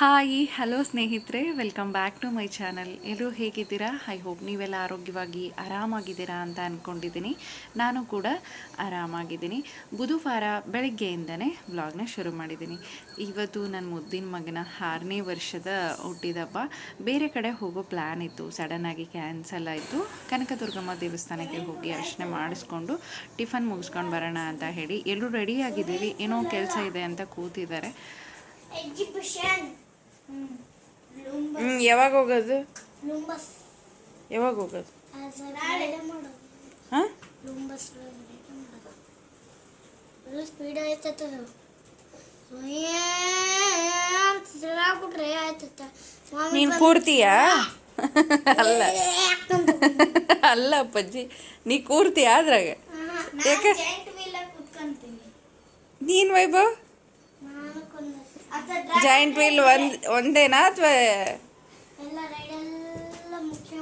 Hi, hello ಸ್ನೇಹಿತರೆ welcome back to my channel ಎಲ್ಲರೂ ಹೇಗಿದ್ದೀರಾ? ಐ ಹೋಪ್ ನೀವೆಲ್ಲ ಆರೋಗ್ಯವಾಗಿ ಆರಾಮಾಗಿದ್ದೀರಾ ಅಂತ ಅಂದ್ಕೊಂಡಿದ್ದೀನಿ ನಾನು ಕೂಡ ಆರಾಮಾಗಿದ್ದೀನಿ. ಬುಧವಾರ ಬೆಳಗ್ಗೆಯಿಂದನೇ ವ್ಲಾಗ್ನ ಶುರು ಮಾಡಿದ್ದೀನಿ. ಇವತ್ತು ನನ್ನ ಮುದ್ದಿನ ಮಗನ ಆರನೇ ವರ್ಷದ ಹುಟ್ಟಿದಪ್ಪ ಬೇರೆ ಕಡೆ ಹೋಗೋ ಪ್ಲ್ಯಾನ್ ಇತ್ತು. ಸಡನ್ನಾಗಿ ಕ್ಯಾನ್ಸಲ್ ಆಯಿತು. ಕನಕದುರ್ಗಮ್ಮ ದೇವಸ್ಥಾನಕ್ಕೆ ಹೋಗಿ ಅರ್ಚನೆ ಮಾಡಿಸ್ಕೊಂಡು ಟಿಫನ್ ಮುಗಿಸ್ಕೊಂಡು ಬರೋಣ ಅಂತ ಹೇಳಿ ಎಲ್ಲರೂ ರೆಡಿಯಾಗಿದ್ದೀವಿ ಏನೋ ಕೆಲಸ ಇದೆ ಅಂತ ಕೂತಿದ್ದಾರೆ. ಹ್ಞೂ ಯಾವಾಗ ಹೋಗೋದು? ಲುಂಬಸ್. ಯಾವಾಗ ಹೋಗೋದು? ಹಾಂ? ಸ್ಪೀಡ್ ಆಯ್ತದ ನೀನು ಕೂರ್ತೀಯಾ? ಅಲ್ಲ. ಅಲ್ಲ ಅಪ್ಪಾಜಿ ನೀ ಕೂರ್ತೀಯ ಅದ್ರಾಗ? ಯಾಕೆ? ನೀನು ವೈಭವ್ ನಾನು ಕೊಂದ ಜಾಯಿಂಟ್ ವೀಲ್ ಒಂದ್ ಒಂದೇನಾ ಅಥವಾ ಎಲ್ಲ ರೈಡ್ ಎಲ್ಲ ಮುಖ್ಯ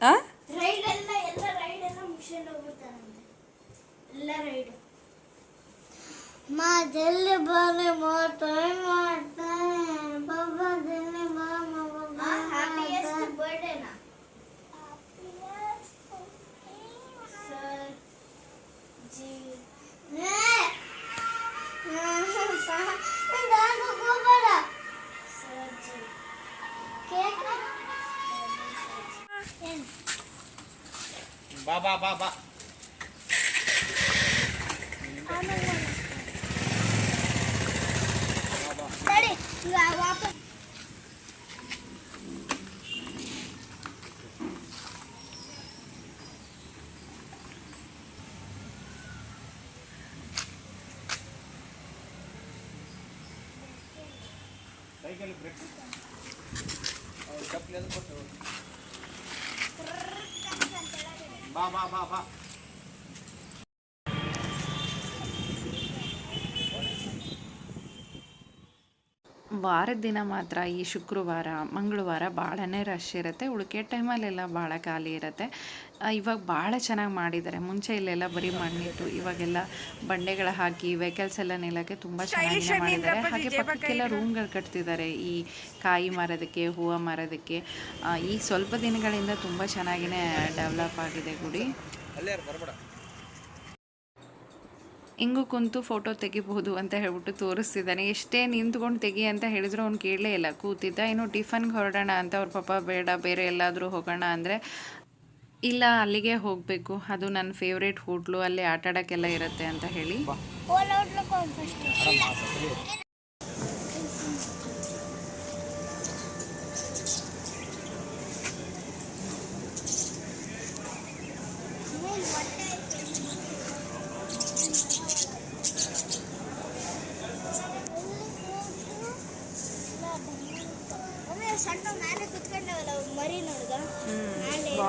ಆ ರೈಡ್ ಎಲ್ಲ ಎಲ್ಲ ಬಾ ಬಾ ಬಾ ಬಾ ಸರಿ ಇವಾಗ ವಾಪಸ್ ಸೈಕಲ್ ಬ್ರೇಕ್ ಚಪ್ಪಲಿ ಅದು ಕೊಟ್ಟು ಬಾ ಬಾ ಬಾ ಬಾ ವಾರದ ದಿನ ಮಾತ್ರ ಈ ಶುಕ್ರವಾರ ಮಂಗಳವಾರ ಭಾಳನೇ ರಶ್ ಇರುತ್ತೆ. ಉಳಿಕೆ ಟೈಮಲ್ಲೆಲ್ಲ ಭಾಳ ಖಾಲಿ ಇರುತ್ತೆ. ಇವಾಗ ಭಾಳ ಚೆನ್ನಾಗಿ ಮಾಡಿದ್ದಾರೆ ಮುಂಚೆ ಇಲ್ಲೆಲ್ಲ ಬರೀ ಮಣ್ಣಿಟ್ಟು ಇವಾಗೆಲ್ಲ ಬಂಡೆಗಳ ಹಾಕಿ ವೆಹಿಕಲ್ಸ್ ಎಲ್ಲ ನಿಲ್ಲಕ್ಕೆ ತುಂಬ ಚೆನ್ನಾಗಿ ಮಾಡಿದ್ದಾರೆ ಹಾಗೆ ಪಕ್ಕಕ್ಕೆಲ್ಲ ರೂಮ್ಗಳು ಕಟ್ತಿದ್ದಾರೆ ಈ ಕಾಯಿ ಮಾರೋದಕ್ಕೆ ಹೂವು ಮಾರೋದಕ್ಕೆ. ಈ ಈಗ ಸ್ವಲ್ಪ ದಿನಗಳಿಂದ ತುಂಬ ಚೆನ್ನಾಗಿನೇ ಡೆವಲಪ್ ಆಗಿದೆ ಗುಡಿ. ಅಲ್ಲೇ ಇರು, ಬರ್ಬೇಡ. ಹಿಂಗೂ ಕುಂತು ಫೋಟೋ ತೆಗಿಬಹುದು ಅಂತ ಹೇಳ್ಬಿಟ್ಟು ತೋರಿಸ್ತಿದ್ದಾನೆ. ಎಷ್ಟೇ ನಿಂತ್ಕೊಂಡು ತೆಗಿ ಅಂತ ಹೇಳಿದ್ರು ಅವ್ನು ಕೇಳಲೇ ಇಲ್ಲ. ಕೂತಿದ್ದ ಏನು ಟಿಫನ್ಗೆ ಹೊರಡೋಣ ಅಂತ ಅವ್ರ ಪಾಪ ಬೇಡ ಬೇರೆ ಎಲ್ಲಾದರೂ ಹೋಗೋಣ ಅಂದರೆ ಇಲ್ಲ ಅಲ್ಲಿಗೆ ಹೋಗಬೇಕು. ಅದು ನನ್ನ ಫೇವ್ರೇಟ್ ಹೋಟ್ಲು ಅಲ್ಲಿ ಆಟಾಡೋಕ್ಕೆಲ್ಲ ಇರುತ್ತೆ ಅಂತ ಹೇಳಿ.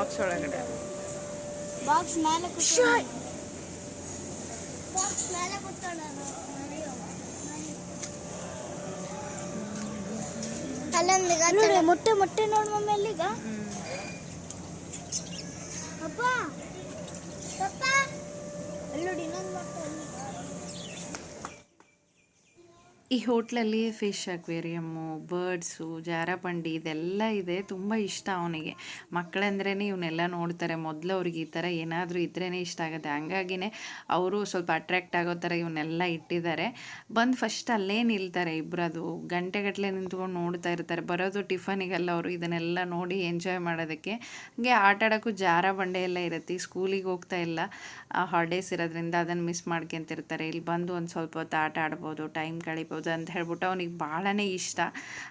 ಬಾಕ್ಸ್ ಒಳಗಡೆ. ಬಾಕ್ಸ್ ಮೇಲೆ ಬಾಕ್ಸ್ ಮೇಲೆ ನೋಡಿ ಮೊಟ್ಟೆ ಮೊಟ್ಟೆ ನೋಡ್ ಮಮ್ಮಿ ಅಲ್ಲಿಗ. ಅಪ್ಪ. ಪಪ್ಪ ಅಲ್ಲಿ ನೋಡಿ ಇನ್ನೊಂದು ಮೊಟ್ಟೆ ಅಲ್ಲಿ. ಈ ಹೋಟ್ಲಲ್ಲಿ ಫಿಶ್ ಅಕ್ವೇರಿಯಮ್ಮು, ಬರ್ಡ್ಸು, ಜಾರಬಂಡಿ ಇದೆಲ್ಲ ಇದೆ. ತುಂಬ ಇಷ್ಟ ಅವನಿಗೆ. ಮಕ್ಕಳಂದ್ರೇ ಇವನ್ನೆಲ್ಲ ನೋಡ್ತಾರೆ. ಮೊದಲು ಅವ್ರಿಗೆ ಈ ಥರ ಏನಾದರೂ ಇದ್ರೇ ಇಷ್ಟ ಆಗುತ್ತೆ. ಹಂಗಾಗಿನೇ ಅವರು ಸ್ವಲ್ಪ ಅಟ್ರ್ಯಾಕ್ಟ್ ಆಗೋ ಥರ ಇವನ್ನೆಲ್ಲ ಇಟ್ಟಿದ್ದಾರೆ. ಬಂದು ಫಸ್ಟ್ ಅಲ್ಲೇ ನಿಲ್ತಾರೆ ಇಬ್ಬರು ಅದು ಗಂಟೆಗಟ್ಟಲೆ ನಿಂತ್ಕೊಂಡು ನೋಡ್ತಾ ಇರ್ತಾರೆ. ಬರೋದು ಟಿಫನಿಗೆಲ್ಲ ಅವರು ಇದನ್ನೆಲ್ಲ ನೋಡಿ ಎಂಜಾಯ್ ಮಾಡೋದಕ್ಕೆ. ಹಾಗೆ ಆಟ ಆಡೋಕ್ಕೂ ಜಾರ ಬಂಡೆ ಎಲ್ಲ ಇರುತ್ತೆ. ಸ್ಕೂಲಿಗೆ ಹೋಗ್ತಾ ಇಲ್ಲ. ಹಾಲಿಡೇಸ್ ಇರೋದ್ರಿಂದ ಅದನ್ನು ಮಿಸ್ ಮಾಡ್ಕೊಂತಿರ್ತಾರೆ. ಇಲ್ಲಿ ಬಂದು ಒಂದು ಸ್ವಲ್ಪ ಹೊತ್ತು ಆಟ ಆಡ್ಬೋದು ಟೈಮ್ ಕಳಿಬೋದು. ಅಂತ ಹೇಳ್ಬಿಟ್ಟು ಅವನಿಗೆ ಭಾಳನೇ ಇಷ್ಟ.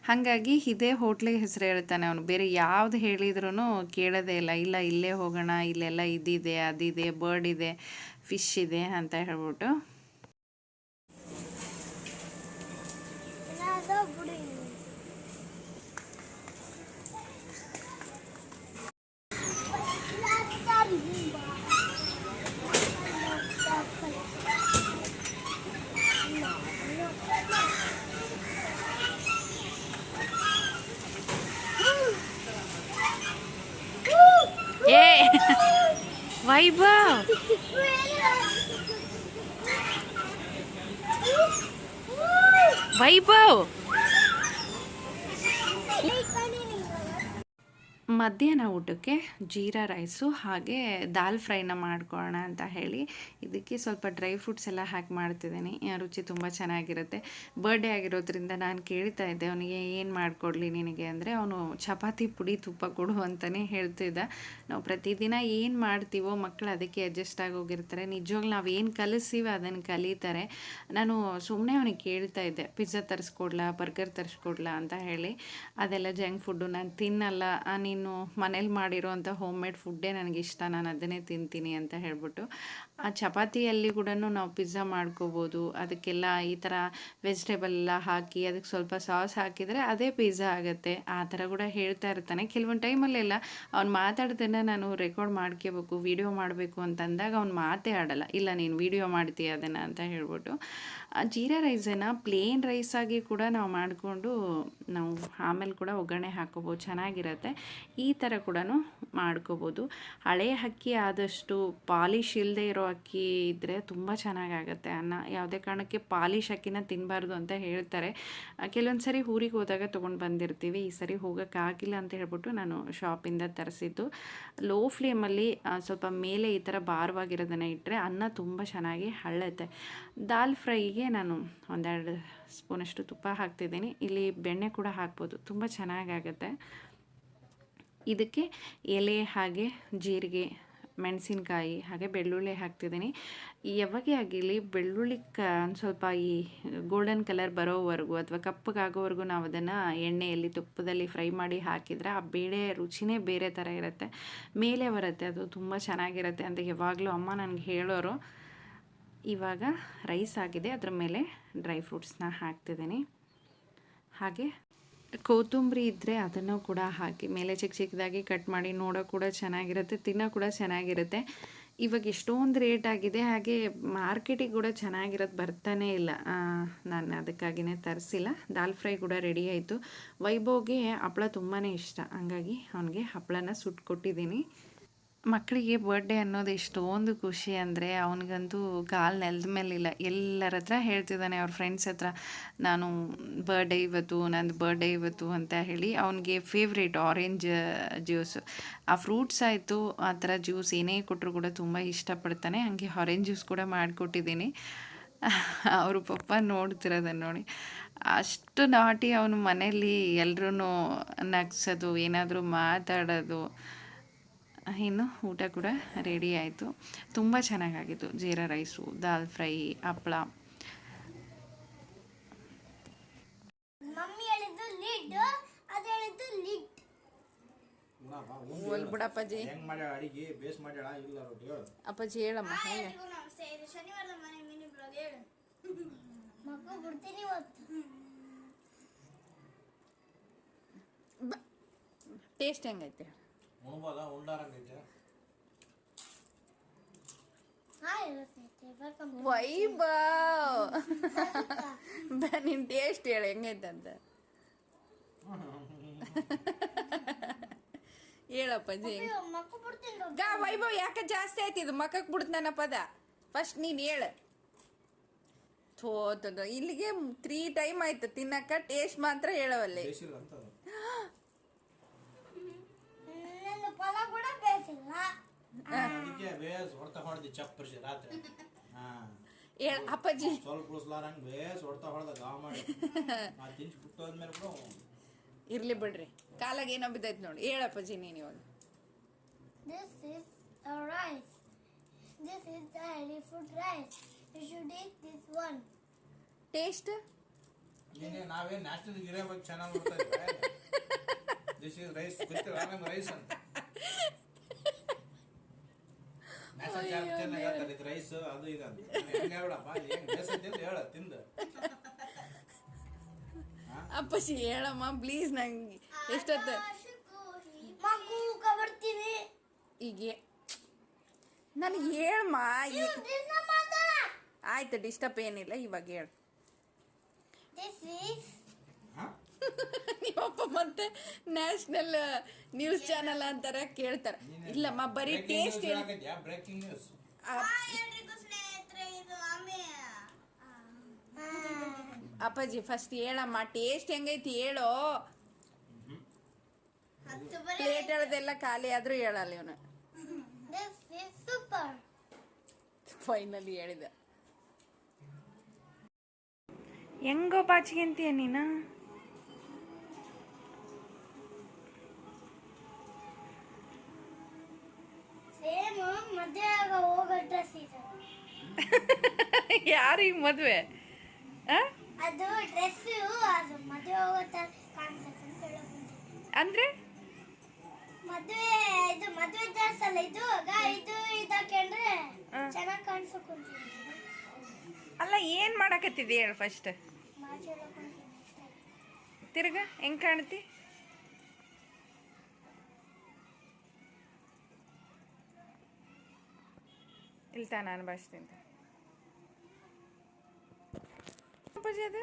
ಹಾಗಾಗಿ ಇದೇ ಹೋಟ್ಲಿಗೆ ಹೆಸರು ಹೇಳ್ತಾನೆ ಅವನು. ಬೇರೆ ಯಾವ್ದು ಹೇಳಿದ್ರು ಕೇಳೋದೇ ಇಲ್ಲ. ಇಲ್ಲ, ಇಲ್ಲೇ ಹೋಗೋಣ, ಇಲ್ಲೆಲ್ಲ ಇದಿದೆ, ಅದಿದೆ ಬರ್ಡ್ ಇದೆ ಫಿಶ್ ಇದೆ ಅಂತ ಹೇಳ್ಬಿಟ್ಟು ವೈಭವ್ ಮಧ್ಯಾಹ್ನ ಊಟಕ್ಕೆ ಜೀರಾ ರೈಸು ಹಾಗೆ ದಾಲ್ ಫ್ರೈನ ಮಾಡ್ಕೊಳ್ಳೋಣ ಅಂತ ಹೇಳಿ. ಇದಕ್ಕೆ ಸ್ವಲ್ಪ ಡ್ರೈ ಫ್ರೂಟ್ಸ್ ಎಲ್ಲ ಹಾಕಿ ಮಾಡ್ತಿದ್ದೀನಿ. ರುಚಿ ತುಂಬ ಚೆನ್ನಾಗಿರುತ್ತೆ. ಬರ್ಡೇ ಆಗಿರೋದ್ರಿಂದ ನಾನು ಕೇಳ್ತಾ ಇದ್ದೆ ಅವನಿಗೆ ಏನು ಮಾಡಿಕೊಡ್ಲಿ ನಿನಗೆ ಅಂದರೆ ಅವನು ಚಪಾತಿ ಪುಡಿ ತುಪ್ಪ ಕೊಡು ಅಂತಲೇ ಹೇಳ್ತಿದ್ದ. ನಾವು ಪ್ರತಿದಿನ ಏನು ಮಾಡ್ತೀವೋ ಮಕ್ಕಳು ಅದಕ್ಕೆ ಅಡ್ಜಸ್ಟ್ ಹೋಗಿರ್ತಾರೆ. ನಿಜವಾಗ್ಲೂ ನಾವು ಏನು ಕಲಿಸ್ತೀವೋ ಅದನ್ನು ಕಲಿತಾರೆ. ನಾನು ಸುಮ್ಮನೆ ಅವನಿಗೆ ಕೇಳ್ತಾ ಇದ್ದೆ ಪಿಜ್ಜಾ ತರಿಸ್ಕೊಡ್ಲಾ ಬರ್ಗರ್ ತರಿಸ್ಕೊಡ್ಲಾ? ಅಂತ ಹೇಳಿ. ಅದೆಲ್ಲ ಜಂಕ್ ಫುಡ್ಡು ನಾನು ತಿನ್ನಲ್ಲ. ಆ, ನೀನು ಮನೇಲಿ ಮಾಡಿರೋಂಥ ಹೋಮ್ ಮೇಡ್ ಫುಡ್ಡೇ ನನಗಿಷ್ಟ. ನಾನು ಅದನ್ನೇ ತಿಂತೀನಿ ಅಂತ ಹೇಳ್ಬಿಟ್ಟು ಆ ಚಪಾತಿಯಲ್ಲಿ ಕೂಡ ನಾವು ಪಿಜ್ಜಾ ಮಾಡ್ಕೋಬೋದು. ಅದಕ್ಕೆಲ್ಲ ಈ ಥರ ವೆಜಿಟೇಬಲ್ ಎಲ್ಲ ಹಾಕಿ, ಅದಕ್ಕೆ ಸ್ವಲ್ಪ ಸಾಸ್ ಹಾಕಿದರೆ ಅದೇ ಪಿಜ್ಜಾ ಆಗುತ್ತೆ. ಆ ಥರ ಕೂಡ ಹೇಳ್ತಾ ಇರ್ತಾನೆ. ಕೆಲವೊಂದು ಟೈಮಲ್ಲೆಲ್ಲ ಅವ್ನು ಮಾತಾಡ್ದನ್ನ ನಾನು ರೆಕಾರ್ಡ್ ಮಾಡ್ಕೋಬೇಕು ವಿಡಿಯೋ ಮಾಡಬೇಕು ಅಂತ ಅಂದಾಗ ಅವ್ನು ಮಾತೇ ಆಡಲ್ಲ. ಇಲ್ಲ, ನೀನು ವಿಡಿಯೋ ಮಾಡ್ತೀಯ ಅದನ್ನು ಅಂತ ಹೇಳ್ಬಿಟ್ಟು. ಆ ಜೀರಾ ರೈಸನ್ನು ಪ್ಲೇನ್ ರೈಸ್ ಆಗಿ ಕೂಡ ನಾವು ಮಾಡಿಕೊಂಡು ನಾವು ಆಮೇಲೆ ಕೂಡ ಒಗ್ಗರಣೆ ಹಾಕೋಬೋದು. ಚೆನ್ನಾಗಿರುತ್ತೆ. ಈ ಥರ ಕೂಡ ಮಾಡ್ಕೋಬೋದು. ಹಳೆಯ ಅಕ್ಕಿ ಆದಷ್ಟು ಪಾಲಿಶ್ ಇಲ್ಲದೆ ಇರೋ ಅಕ್ಕಿ ಇದ್ದರೆ ತುಂಬ ಚೆನ್ನಾಗಾಗತ್ತೆ ಅನ್ನ. ಯಾವುದೇ ಕಾರಣಕ್ಕೆ ಪಾಲಿಶ್ ಅಕ್ಕಿನ ತಿನ್ನಬಾರ್ದು ಅಂತ ಹೇಳ್ತಾರೆ. ಕೆಲವೊಂದು ಸರಿ ಊರಿಗೆ ಹೋದಾಗ ತೊಗೊಂಡು ಬಂದಿರ್ತೀವಿ. ಈ ಸರಿ ಹೋಗೋಕ್ಕಾಗಿಲ್ಲ ಅಂತ ಹೇಳ್ಬಿಟ್ಟು ನಾನು ಶಾಪಿಂದ ತರಿಸಿದ್ದು. ಲೋ ಫ್ಲೇಮಲ್ಲಿ ಸ್ವಲ್ಪ ಮೇಲೆ ಈ ಥರ ಭಾರವಾಗಿರೋದನ್ನು ಇಟ್ಟರೆ ಅನ್ನ ತುಂಬ ಚೆನ್ನಾಗಿ ಹಳ್ಳತ್ತೆ ದಾಲ್ ಫ್ರೈಗೆ ನಾನು ಒಂದೆರಡು ಸ್ಪೂನಷ್ಟು ತುಪ್ಪ ಹಾಕ್ತಿದ್ದೀನಿ. ಇಲ್ಲಿ ಬೆಣ್ಣೆ ಕೂಡ ಹಾಕ್ಬೋದು. ತುಂಬ ಚೆನ್ನಾಗಾಗತ್ತೆ. ಇದಕ್ಕೆ ಎಲೆ ಹಾಗೆ ಜೀರಿಗೆ ಮೆಣಸಿನ್ಕಾಯಿ, ಹಾಗೆ ಬೆಳ್ಳುಳ್ಳಿ ಹಾಕ್ತಿದ್ದೀನಿ. ಯಾವಾಗೇ ಆಗಿರಲಿ ಬೆಳ್ಳುಳ್ಳಿ ಕ ಸ್ವಲ್ಪ ಈ ಗೋಲ್ಡನ್ ಕಲರ್ ಬರೋವರೆಗೂ ಅಥವಾ ಕಪ್ಪಗಾಗೋವರೆಗೂ ನಾವು ಅದನ್ನು ಎಣ್ಣೆಯಲ್ಲಿ ತುಪ್ಪದಲ್ಲಿ ಫ್ರೈ ಮಾಡಿ ಹಾಕಿದರೆ ಆ ಬೇಳೆ ರುಚಿನೇ ಬೇರೆ ಥರ ಇರುತ್ತೆ. ಮೇಲೆ ಬರುತ್ತೆ, ಅದು ತುಂಬ ಚೆನ್ನಾಗಿರುತ್ತೆ ಅಂತ ಯಾವಾಗಲೂ ಅಮ್ಮ ನನಗೆ ಹೇಳೋರು. ಇವಾಗ ರೈಸ್ ಆಗಿದೆ, ಅದ್ರ ಮೇಲೆ ಡ್ರೈ ಫ್ರೂಟ್ಸ್ನ ಹಾಕ್ತಿದ್ದೀನಿ. ಹಾಗೆ ಕೊತ್ತಂಬರಿ ಇದ್ದರೆ ಅದನ್ನು ಕೂಡ ಹಾಕಿ, ಮೇಲೆ ಚಿಕ್ಕ ಚಿಕ್ಕದಾಗಿ ಕಟ್ ಮಾಡಿ ನೋಡೋ ಕೂಡ ಚೆನ್ನಾಗಿರುತ್ತೆ, ತಿನ್ನೋ ಕೂಡ ಚೆನ್ನಾಗಿರುತ್ತೆ. ಇವಾಗ ಎಷ್ಟೊಂದು ರೇಟ್ ಆಗಿದೆ, ಹಾಗೆ ಮಾರ್ಕೆಟಿಗೆ ಕೂಡ ಚೆನ್ನಾಗಿರೋದು ಬರ್ತಾನೆ ಇಲ್ಲ. ನಾನು ಅದಕ್ಕಾಗಿಯೇ ತರಿಸಿಲ್ಲ. ದಾಲ್ ಫ್ರೈ ಕೂಡ ರೆಡಿ ಆಯಿತು. ವೈಭವ್ಗೆ ಹಪ್ಪಳ ತುಂಬಾ ಇಷ್ಟ. ಹಂಗಾಗಿ ಅವನಿಗೆ ಹಪ್ಪಳನ ಸುಟ್ಕೊಟ್ಟಿದ್ದೀನಿ. ಮಕ್ಕಳಿಗೆ ಬರ್ಡೇ ಅನ್ನೋದು ಎಷ್ಟೊಂದು ಖುಷಿ ಅಂದರೆ ಅವನಿಗಂತೂ ಕಾಲು ನೆಲದ ಮೇಲಿಲ್ಲ ಎಲ್ಲರ ಹತ್ರ ಹೇಳ್ತಿದ್ದಾನೆ ಅವ್ರ ಫ್ರೆಂಡ್ಸ್ ಹತ್ರ, ನಾನು ಬರ್ಡೇ ಇವತ್ತು, ನಂದು ಬರ್ಡೇ ಇವತ್ತು ಅಂತ ಹೇಳಿ ಅವನಿಗೆ ಫೇವ್ರೇಟ್ ಆರೆಂಜ್ ಜ್ಯೂಸ್ ಆ ಫ್ರೂಟ್ಸ್ ಆಯಿತು, ಆ ಥರ ಜ್ಯೂಸ್ ಏನೇ ಕೊಟ್ಟರು ಕೂಡ ತುಂಬ ಇಷ್ಟಪಡ್ತಾನೆ. ಹಂಗೆ ಆರೆಂಜ್ ಜ್ಯೂಸ್ ಕೂಡ ಮಾಡಿಕೊಟ್ಟಿದ್ದೀನಿ. ಅವರು ಪಪ್ಪ ನೋಡ್ತಿರೋದನ್ನು ನೋಡಿ. ಅಷ್ಟು ನಾಟಿ ಅವನು ಮನೆಯಲ್ಲಿ ಎಲ್ರೂ ನಗ್ಸೋದು, ಏನಾದರೂ ಮಾತಾಡೋದು. ಇನ್ನು ಊಟ ಕೂಡ ರೆಡಿ ಆಯಿತು. ತುಂಬ ಚೆನ್ನಾಗಾಗಿತ್ತು. ಜೀರಾ ರೈಸು ದಾಲ್ ಫ್ರೈ ಹಪ್ಪಳ ಮಮ್ಮಿ ಹೇಳಿದ್ದು ಲಿಡ್ ಅದು ಹೇಳಿದ್ದು ಲಿಡ್. ಬಿಡಪ್ಪಾಜಿ ಹೆಂಗ್ ಮಾಡ್ಯಾಳ ಬೇಸ್ ಮಾಡ್ಯಾಳ? ಇಲ್ಲ ರೊಟ್ಟಿ ಅಪ್ಪಾಜಿ ಹೇಳಮ್ಮ ಟೇಸ್ಟ್ ಹೆಂಗೈತೆ ಉಣ್ಬೋದ? ವೆಲ್ಕಮ್ ವೈಭವ್ ನಿನ್ನ ಟೇಸ್ಟ್ ಹೇಳಿ ಹೆಂಗೈತೆ ಅಂತ ಹೇಳಪ್ಪಾಜಿ ಮಕ್ಕಳು ಬಿಡ್ತೀನಿ ಗಾ ವೈಭವ್ ಯಾಕೆ ಜಾಸ್ತಿ ಆಯ್ತು? ಇದು ಮಕ್ಕ ಬಿಡ್ತು ನನ್ನ ಪದ. ಫಸ್ಟ್ ನೀನು ಹೇಳು. ಥೋತದ ಇಲ್ಲಿಗೆ ತ್ರೀ ಟೈಮ್ ಆಯ್ತು. ತಿನ್ನಕ್ಕ ಟೇಸ್ಟ್ ಮಾತ್ರ ಹೇಳವಲ್ಲಿ ಬೇಸಿಲ್ಲ ಅಂತ ಅದು. ನನ್ನ ಫಲ ಕೂಡ ಬೇಸಿಲ್ಲ. ಅದಕ್ಕೆ ಬೇಸ್ ಹೊಡ್ತಾ ಹೊಡೆದಿ ಚಪ್ಪರಿಸಿ ರಾತ್ರಿ. ಹಾ. ಹೇಳ ಅಪ್ಪಾಜಿ. ಸ್ವಲ್ಪ ಬೇಸ್ ಹೊಡ್ತಾ ಹೊಡೆದ ಗಾವ್ ಮಾಡಿ. ನಾ ತಿನ್ಸಿ ಬಿಟ್ಟು ಹೋದ್ಮೇಲೆ ಕೂಡ ಇರ್ಲಿ ಬಿಡ್ರಿ. ಕಾಲಾಗ ಏನೋ ಬಿದ್ದೈತೆ ನೋಡಿ. ಹೇಳಪ್ಪಾಜಿ ನೀನು ಇವಾಗ. This is a rice. This is the healthy food rice. You should eat this one. Taste ನಾವೇನ್ ನ್ಯಾಷನಲ್ ಗಿರೇ ಬಗ್ಗೆ ಚೆನ್ನಾಗಿ ನೋಡ್ತಾ ಇದ್ದೀವಿ ದಿಸ್ ಇಸ್ ರೈಸ್ ಗೊತ್ತಿಲ್ಲ ನಮ್ಗೆ ರೈಸ್ ಅಂತ. ಹೇಳ್ತಾರೆ ಇದು ರೈಸ್ ಅದು ಇದು ಅಂತ. ಹೆಂಗ್ ಹೇಳ್ಬಿಡಪ್ಪ ಹೆಂಗ್ ಬೇಸ್ ಅಂತ ಹೇಳ ತಿಂದು. ಅಪ್ಪಾಜಿ ಹೇಳಮ್ಮ ಪ್ಲೀಸ್ ನಂಗೆ ಎಷ್ಟೊತ್ತು. ಈಗ ನನಗೆ ಹೇಳಮ್ಮ. ಆಯ್ತು ಡಿಸ್ಟರ್ಬ್ ಏನಿಲ್ಲ ಇವಾಗ ಹೇಳು. This is ಹಾ? ನಿಮ್ಮಪ್ಪ ಮತ್ತೆ ನ್ಯಾಷನಲ್ ನ್ಯೂಸ್ ಚಾನಲ್ ಅಂತಾರ ಕೇಳ್ತಾರ. ಇಲ್ಲಮ್ಮ ಬರೀ ಟೇಸ್ಟ್ ಅಪ್ಪಾಜಿ ಫಸ್ಟ್ ಹೇಳಮ್ಮ ಟೇಸ್ಟ್ ಹೆಂಗೈತಿ ಹೇಳೋ. ಪ್ಲೇಟ್ ಹೇಳೋದೆಲ್ಲ ಖಾಲಿ ಆದ್ರೂ ಹೇಳಲ್ಲ ಇವನು. ದಿಸ್ ಇಸ್ ಸೂಪರ್ ಫೈನಲಿ ಹೇಳಿದ. ಹೆಂಗೋ ಬಾಚಿಗೆ ಅಂತೀಯ ನೀನು? ಹಾ. ಈ ಮದುವೆ ಅಂದ್ರೆ? ಅಲ್ಲ ಏನ್ ಮಾಡಕತ್ತಿದ್ದಿ ಹೇಳು ಫಸ್ಟ್. ತಿರ್ಗ ಹೆಂಗ್ ಕಾಣ್ತಿ ಇಲ್ತಾ ನಾನು ಅಪ್ಪಾಜಿ ಅದು?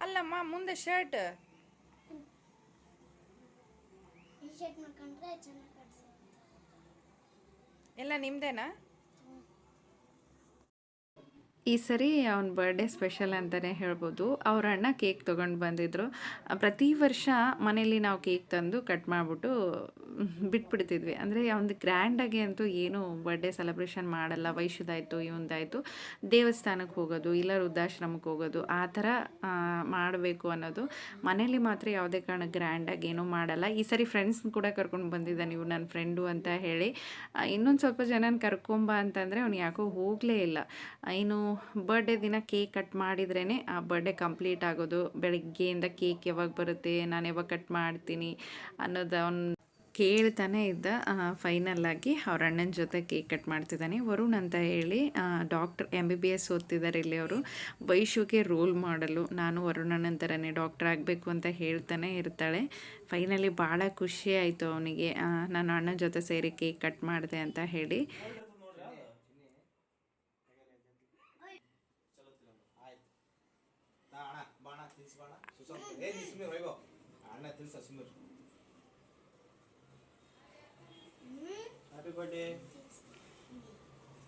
ಅಲ್ಲಮ್ಮ ಮುಂದೆ ಶರ್ಟ್ ಎಲ್ಲ ನಿಮ್ದೇನಾ? ಈ ಸರಿ ಅವನ ಬರ್ಡೇ ಸ್ಪೆಷಲ್ ಅಂತಲೇ ಹೇಳ್ಬೋದು. ಅವ್ರ ಅಣ್ಣ ಕೇಕ್ ತೊಗೊಂಡು ಬಂದಿದ್ರು. ಪ್ರತಿ ವರ್ಷ ಮನೇಲಿ ನಾವು ಕೇಕ್ ತಂದು ಕಟ್ ಮಾಡಿಬಿಟ್ಟು ಬಿಟ್ಬಿಡ್ತಿದ್ವಿ. ಅಂದರೆ ಒಂದು ಗ್ರ್ಯಾಂಡಾಗಿ ಅಂತೂ ಏನು ಬರ್ಡೇ ಸೆಲೆಬ್ರೇಷನ್ ಮಾಡಲ್ಲ. ವಯಸ್ಸದಾಯಿತು ಇವಂದಾಯಿತು. ದೇವಸ್ಥಾನಕ್ಕೆ ಹೋಗೋದು ಇಲ್ಲ ವೃದ್ಧಾಶ್ರಮಕ್ಕೆ ಹೋಗೋದು, ಆ ಥರ ಮಾಡಬೇಕು ಅನ್ನೋದು ಮನೇಲಿ ಮಾತ್ರ ಯಾವುದೇ ಕಾರಣ ಗ್ರ್ಯಾಂಡಾಗಿ ಏನೂ ಮಾಡಲ್ಲ. ಈ ಸರಿ ಫ್ರೆಂಡ್ಸ್ನ ಕೂಡ ಕರ್ಕೊಂಡು ಬಂದಿದ್ದ ನೀವು ನನ್ನ ಫ್ರೆಂಡು ಅಂತ ಹೇಳಿ. ಇನ್ನೊಂದು ಸ್ವಲ್ಪ ಜನನ ಕರ್ಕೊಂಬ ಅಂತಂದರೆ ಅವ್ನು ಯಾಕೋ ಹೋಗಲೇ ಇಲ್ಲ. ಇನ್ನು ಬರ್ಡೇ ದಿನ ಕೇಕ್ ಕಟ್ ಮಾಡಿದ್ರೇ ಆ ಬರ್ಡೇ ಕಂಪ್ಲೀಟ್ ಆಗೋದು. ಬೆಳಗ್ಗೆಯಿಂದ ಕೇಕ್ ಯಾವಾಗ ಬರುತ್ತೆ, ನಾನು ಯಾವಾಗ ಕಟ್ ಮಾಡ್ತೀನಿ ಅನ್ನೋದು ಅವ್ನು ಕೇಳ್ತಾನೆ ಇದ್ದ. ಫೈನಲ್ ಆಗಿ ಅವ್ರ ಅಣ್ಣನ ಜೊತೆ ಕೇಕ್ ಕಟ್ ಮಾಡ್ತಿದ್ದಾನೆ. ವರುಣ್ ಅಂತ ಹೇಳಿ doctor M B B S ಓದ್ತಿದ್ದಾರೆ ಇಲ್ಲಿ ಅವರು. ವೈಶುಗೆ ರೋಲ್ ಮಾಡಲು ನಾನು ವರುಣಣ್ಣನ ಥರನೇ ಡಾಕ್ಟರ್ ಆಗಬೇಕು ಅಂತ ಹೇಳ್ತಾನೆ ಇರ್ತಾಳೆ. ಫೈನಲಿ ಭಾಳ ಖುಷಿ ಆಯಿತು ಅವನಿಗೆ. ನಾನು ಅಣ್ಣನ ಜೊತೆ ಸೇರಿ ಕೇಕ್ ಕಟ್ ಮಾಡಿದೆ ಅಂತ ಹೇಳಿ ಆಯ್ತು ತಾ ಅಣ್ಣ ಬಾಣ ತಿನ್ಸ್ ಬಾಣ ಸುಸಂತ ಏ ನೀ ಸುಮೀರ್ ಹೋಯ್ಗೋ ಅಣ್ಣ ತಿನ್ಸ ಸುಮೀರ್ ಹ್ಯಾಪಿ ಬರ್ಡೇ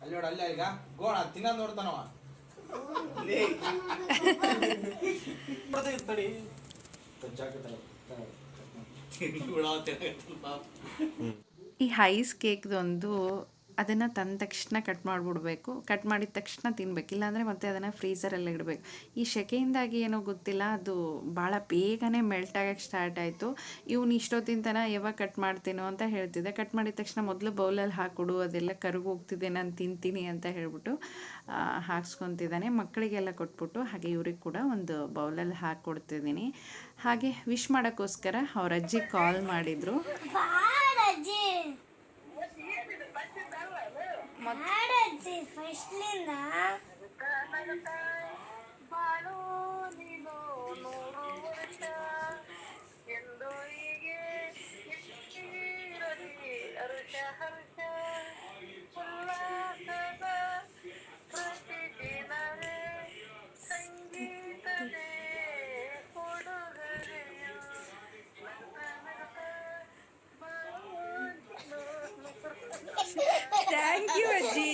ಅಲ್ಲಿ ನೋಡ ಅಲ್ಲೇ ಈಗ. ಗೋಣ ತಿನ್ನ ನೋಡ್ತಾನವ. ಬರ್ತಾ ಈ ಹೈಸ್ ಕೇಕ್ದೊಂದು ಅದನ್ನು ತಂದ ತಕ್ಷಣ ಕಟ್ ಮಾಡಿಬಿಡ್ಬೇಕು. ಕಟ್ ಮಾಡಿದ ತಕ್ಷಣ ತಿನ್ಬೇಕು. ಇಲ್ಲಾಂದರೆ ಮತ್ತೆ ಅದನ್ನು ಫ್ರೀಸರಲ್ಲಿ ಇಡಬೇಕು. ಈ ಸೆಕೆಯಿಂದಾಗಿ ಏನೋ ಗೊತ್ತಿಲ್ಲ, ಅದು ಭಾಳ ಬೇಗನೆ ಮೆಲ್ಟ್ ಆಗಕ್ಕೆ ಸ್ಟಾರ್ಟ್ ಆಯಿತು. ಇವ್ನು ಇಷ್ಟೊತ್ತಿನ ತನಕ ಯಾವಾಗ ಕಟ್ ಮಾಡ್ತೀನೋ ಅಂತ ಹೇಳ್ತಿದ್ದೆ. ಕಟ್ ಮಾಡಿದ ತಕ್ಷಣ ಮೊದಲು ಬೌಲಲ್ಲಿ ಹಾಕೊಡು, ಅದೆಲ್ಲ ಕರುಗು ಹೋಗ್ತಿದೆ, ನಾನು ತಿಂತೀನಿ ಅಂತ ಹೇಳ್ಬಿಟ್ಟು ಹಾಕ್ಸ್ಕೊತಿದ್ದಾನೆ. ಮಕ್ಕಳಿಗೆಲ್ಲ ಕೊಟ್ಬಿಟ್ಟು ಹಾಗೆ ಇವ್ರಿಗೆ ಕೂಡ ಒಂದು ಬೌಲಲ್ಲಿ ಹಾಕ್ಕೊಡ್ತಿದ್ದೀನಿ ಹಾಗೆ ವಿಶ್ ಮಾಡೋಕ್ಕೋಸ್ಕರ ಅವ್ರ ಅಜ್ಜಿ ಕಾಲ್ ಮಾಡಿದರು ಬಾಡ ಅಜ್ಜಿ ಬಾಡ ಅಜ್ಜಿ ಫಸ್ಟ್ಲಿಂದ ಬಾಳು ನೀನು ನೂರು ವರ್ಷ ಎಂದು ಹೀಗೆ ಇರಲಿ ಹರುಷ ಹರುಷ Thank you, Ajit.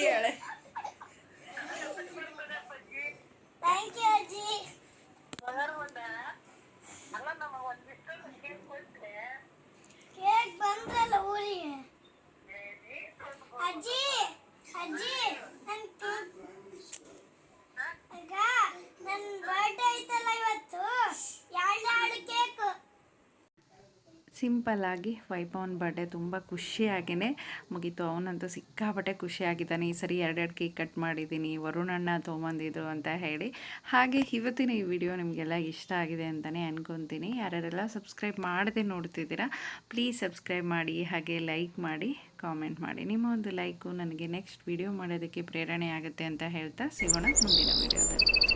ಸಿಂಪಲ್ ವೈಭವನ ಬರ್ಡೇ ತುಂಬ ಖುಷಿಯಾಗಿಯೇ ಮುಗೀತು. ಅವನಂತೂ ಸಿಕ್ಕಾಪಟ್ಟೆ ಖುಷಿಯಾಗಿದ್ದಾನೆ. ಈ ಸರಿ ಎರಡೆರಡು ಕೇಕ್ ಕಟ್ ಮಾಡಿದ್ದೀನಿ ವರುಣಣ್ಣ ತೊಗೊಂಬಂದಿದ್ರು ಅಂತ ಹೇಳಿ. ಹಾಗೆ ಇವತ್ತಿನ ಈ ವಿಡಿಯೋ ನಿಮಗೆಲ್ಲ ಇಷ್ಟ ಆಗಿದೆ ಅಂತಲೇ ಅನ್ಕೊತೀನಿ. ಯಾರ್ಯಾರೆಲ್ಲ ಸಬ್ಸ್ಕ್ರೈಬ್ ಮಾಡದೆ ನೋಡ್ತಿದ್ದೀರಾ ಪ್ಲೀಸ್ ಸಬ್ಸ್ಕ್ರೈಬ್ ಮಾಡಿ, ಹಾಗೆ ಲೈಕ್ ಮಾಡಿ ಕಾಮೆಂಟ್ ಮಾಡಿ. ನಿಮ್ಮ ಒಂದು ಲೈಕು ನನಗೆ ನೆಕ್ಸ್ಟ್ ವಿಡಿಯೋ ಮಾಡೋದಕ್ಕೆ ಪ್ರೇರಣೆ ಆಗುತ್ತೆ ಅಂತ ಹೇಳ್ತಾ ಸಿಗೋಣ ಮುಂದಿನ ವಿಡಿಯೋದಲ್ಲಿ